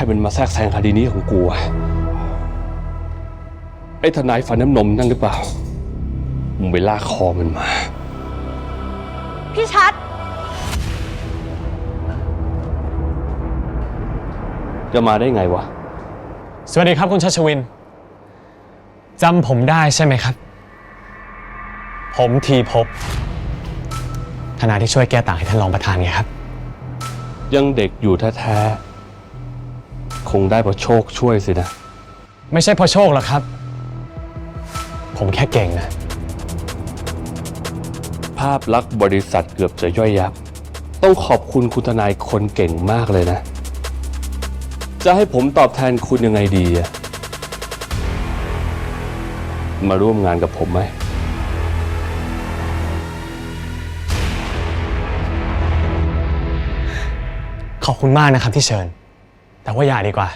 รมันมาแทรกแซงคดีนี้ของกูอะไอ้ทนายฝันน้ำนมนั่นหรือเปล่า มึงไปลากคอมันมา พี่ชัด จะมาได้ไงวะ สวัสดีครับคุณชัชวิน จำผมได้ใช่ไหมครับ ผมทีพบทนายที่ช่วยแก้ต่างให้ท่านรองประธานไงครับ ยังเด็กอยู่แท้ๆ คงได้เพราะโชคช่วยสินะ ไม่ใช่เพราะโชคหรอกครับ ผมแค่เก่งนะ ภาพลักษณ์บริษัทเกือบจะย่อยยับ ต้องขอบคุณคุณทนายคนเก่งมากเลยนะ จะให้ผมตอบแทนคุณยังไงดีอะมาร่วมงานกับผมไหม ขอบคุณมากนะครับที่เชิญ แต่ว่าอย่าดีกว่า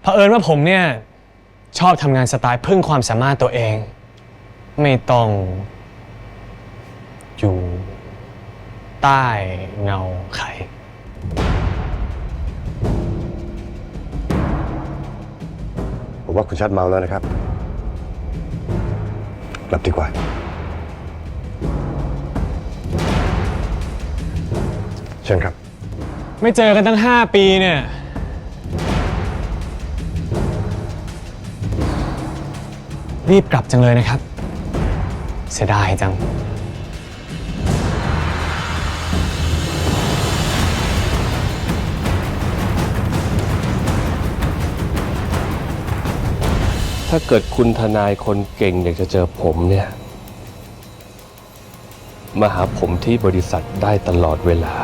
เผอิญว่าผมเนี่ยชอบทำงานสไตล์พึ่งความสามารถตัวเอง ไม่ต้อง อยู่ใต้เงาใคร ผมว่าคุณชัดเมาแล้วนะครับ กลับดีกว่า เชิญครับ ไม่เจอกันตั้ง 5 ปีเนี่ย รีบกลับจังเลยนะครับ เสียดายจัง ถ้าเกิดคุณทนายคนเก่งอยากจะเจอผมเนี่ย มาหาผมที่บริษัทได้ตลอดเวลา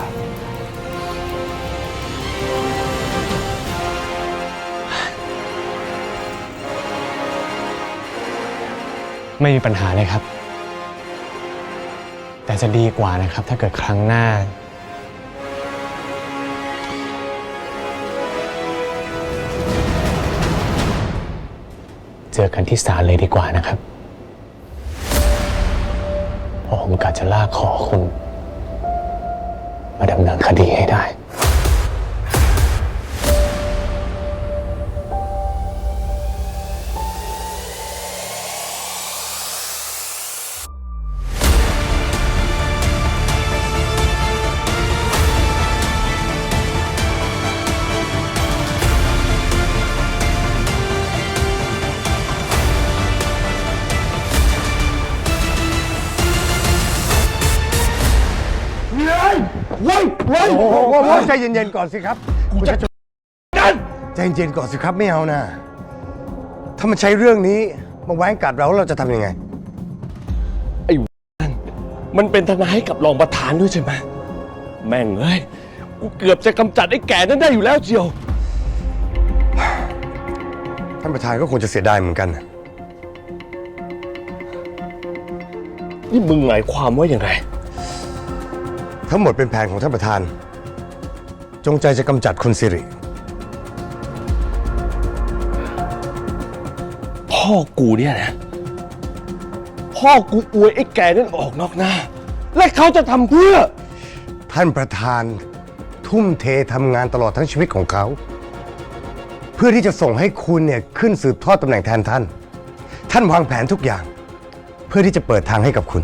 ไม่มีปัญหาเลยครับ แต่จะดีกว่านะครับ ถ้าเกิดครั้งหน้า เจอกันที่ศาลเลยดีกว่านะครับเพราะผมกะจะลากคอคุณ มาดำเนินคดีให้ได้ โอ้โหใจเย็นๆก่อนสิครับคุณชัดใจเย็นๆก่อนสิครับไม่เอานะ ถ้ามันใช้เรื่องนี้มาแว้งกัดเราเราจะทำยังไง มันเป็นทนายให้กับรองประธานด้วยใช่ไหมแม่งเอ้ยกูเกือบจะกำจัดไอ้แก่นั้นได้อยู่แล้วเจียว ท่านประธานก็คงจะเสียดายเหมือนกันนะนี่มึงหมายความว่าอย่างไร ทั้งหมดเป็นแผนของท่านประธาน จงใจจะกำจัดคุณสิริ พ่อกูเนี่ยนะ พ่อกูอวยไอ้แก่นั้นออกนอกหน้า และเขาจะทำเพื่อ ท่านประธานทุ่มเททำงานตลอดทั้งชีวิตของเขา เพื่อที่จะส่งให้คุณเนี่ยขึ้นสืบทอดตำแหน่งแทนท่าน ท่านวางแผนทุกอย่าง เพื่อที่จะเปิดทางให้กับคุณ